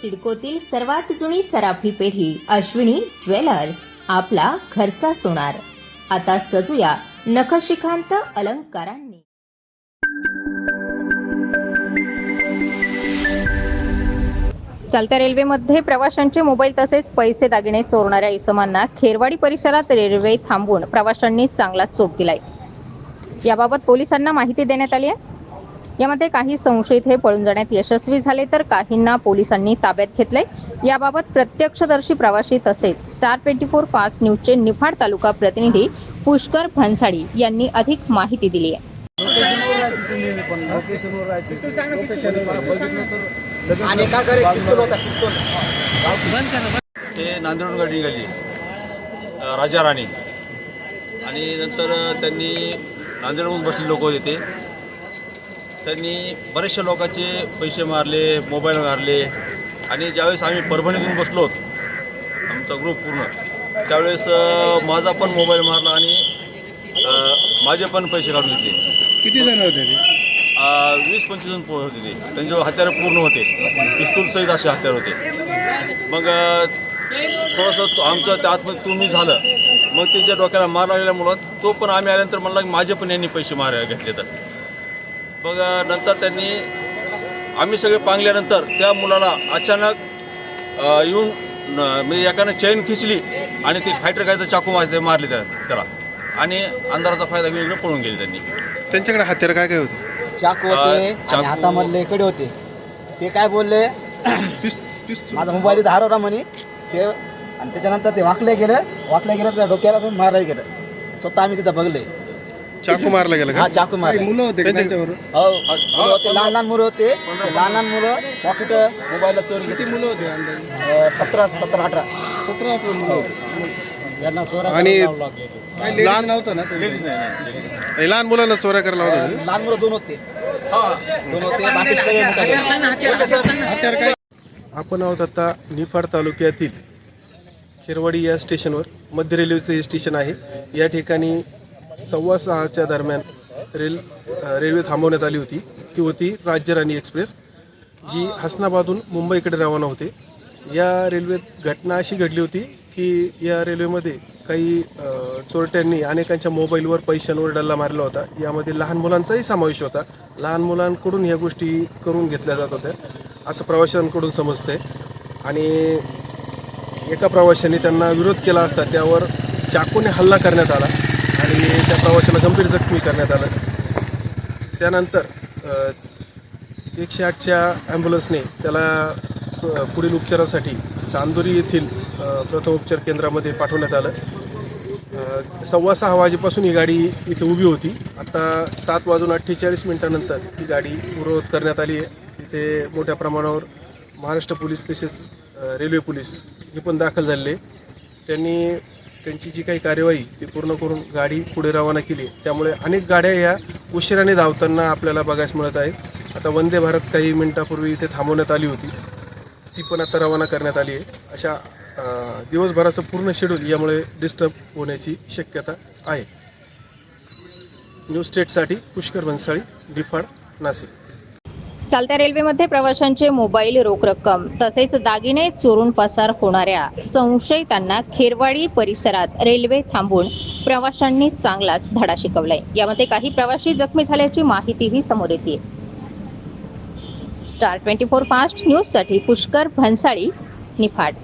सिडकोतील सर्वात जुनी सराफी पेढी अश्विनी ज्वेलर्स आपला घरचा सोनार. आता सजूया नखशिखांत अलंकारांनी. चालत्या रेल्वेमध्ये प्रवाशांचे मोबाईल तसेच पैसे दागिने चोरणाऱ्या इसमांना खेरवाडी परिसरात रेल्वे थांबवून प्रवाशांनी चांगला चोप दिलाय. याबाबत पोलिसांना माहिती देण्यात आली आहे. यामध्ये काही संशयित हे पळून जाण्यात यशस्वी झाले तर काहींना पोलिसांनी ताब्यात घेतलंय. याबाबत प्रत्यक्षदर्शी प्रवासी तसेच स्टार ट्वेंटी फोर फास्ट न्यूजचे निफाड तालुका प्रतिनिधी पुष्कर भन्साळी यांनी अधिक माहिती दिली आहे. ती नांदेडून निघाली. राजा राणी. आणि नंतर त्यांनी नांदेडहून बसले लोक होते त्यांनी बरेचशा लोकांचे पैसे मारले मोबाईल मारले आणि ज्यावेळेस आम्ही परभणीतून बसलो आमचा ग्रुप पूर्ण त्यावेळेस माझा पण मोबाईल मारला आणि माझे पण पैसे काढून घेतले. किती जण होते ते? वीस पंचवीस जण होते ते. त्यांच्यावर हत्यारं पूर्ण होते. पिस्तूल सहित असे हत्यार होते. मग थोडंसं तो- आमचं त्या आतमध्ये तुम्ही झालं. मग त्याच्या डोक्याला मार लागल्यामुळं तो पण आम्ही आल्यानंतर म्हणला की माझे पण यांनी पैसे मार घेतले तर. मग नंतर त्यांनी आम्ही सगळे पांगल्यानंतर त्या मुलाला अचानक येऊन म्हणजे एकानं चैन खिचली आणि ती फायटर काय तर चाकू मारते मारले त्या त्याला. आणि अंधाराचा फायदा घेऊन इकडे पळून गेले त्यांनी. त्यांच्याकडे हत्यार काय काय होते? चाकू होते अं, आणि चाकू- हातामधले कडे होते. ते काय बोलले? माझा मोबाईल इथं हरवला म्हणे. ते आणि त्याच्यानंतर ते वाकले गेलं. वाकले गेलं त्या डोक्याला पण मारायला गेलं. स्वतः आम्ही तिथं बघले. चाकू मारला गेला हा का चाकू मारले मुलं होते का त्यांच्यावर? हो मुलं होते लहान लहान मुलं होते. ते लहान लहान मुलं पॉकेट मोबाईलला चोरी किती मुलं होते अंदाजे? सतरा सतरा अठरा. सतरा अठरा मुलं होते. यांना चोरा आणि काही लेडीज नव्हतं ना ते? लहान मुलांना चोऱ्या करायला होता? का? लहान मुलं दोन होते. दोन होते बाकी सगळे मोठे होते. आपण आहोत आता निफाड तालुक्यातील खेरवाडी या स्टेशनवर. मध्य रेल्वेचं हे स्टेशन आहे. या ठिकाणी सव्वा सहाच्या दरम्यान रेल रेल्वे थांबवण्यात आली होती. ती होती राज्यराणी एक्सप्रेस जी हसनाबादहून मुंबईकडे रवाना होते. या रेल्वेत घटना अशी घडली होती की या रेल्वेमध्ये काही चोरट्यांनी अनेकांच्या मोबाईलवर पैशांवर डल्ला मारला होता. यामध्ये लहान मुलांचाही समावेश होता. लहान मुलांकडून ह्या गोष्टी करून घेतल्या जात होत्या असं प्रवाशांकडून समजतंय. आणि एका प्रवाशाने त्यांना विरोध केला असता त्यावर चाकूने हल्ला करण्यात आला. आणि त्या प्रवाशाला गंभीर जखमी करण्यात आलं. त्यानंतर एकशे आठच्या ॲम्ब्युलन्सने त्याला पुढील उपचारासाठी चांदोरी येथील प्रथमोपचार केंद्रामध्ये पाठवण्यात आलं. सव्वा सहा वाजेपासून ही गाडी इथे उभी होती. आता सात वाजून अठ्ठेचाळीस मिनिटानंतर ही गाडी पूर्ववत करण्यात आली आहे. तिथे मोठ्या प्रमाणावर महाराष्ट्र पोलीस तसेच रेल्वे पोलीस हे पण दाखल झालेले त्यांनी त्यांची जी काही कार्यवाही ती पूर्ण करून गाडी पुढे रवाना केली. त्यामुळे अनेक गाड्या ह्या उशिराने धावताना आपल्याला बघायस मिळत आहेत. आता वंदे भारत काही मिनिटापूर्वी इथे थांबवण्यात आली होती. ती पण आता रवाना करण्यात आली आहे. अशा दिवसभराचं पूर्ण शेड्यूल यामुळे डिस्टर्ब होण्याची शक्यता आहे. न्यू स्टेटसाठी पुष्कर भन्साळी डिफाड नाशिक. चालत्या रेल्वेमध्ये प्रवाशांचे मोबाईल रोख रक्कम तसेच दागिने चोरून पसार होणाऱ्या संशयितांना खेरवाडी परिसरात रेल्वे थांबून प्रवाशांनी चांगलाच धडा शिकवलाय. यामध्ये काही प्रवाशी जखमी झाल्याची माहितीही समोर येते. स्टार ट्वेंटी फोर फास्ट न्यूजसाठी पुष्कर भन्साळी निफाड.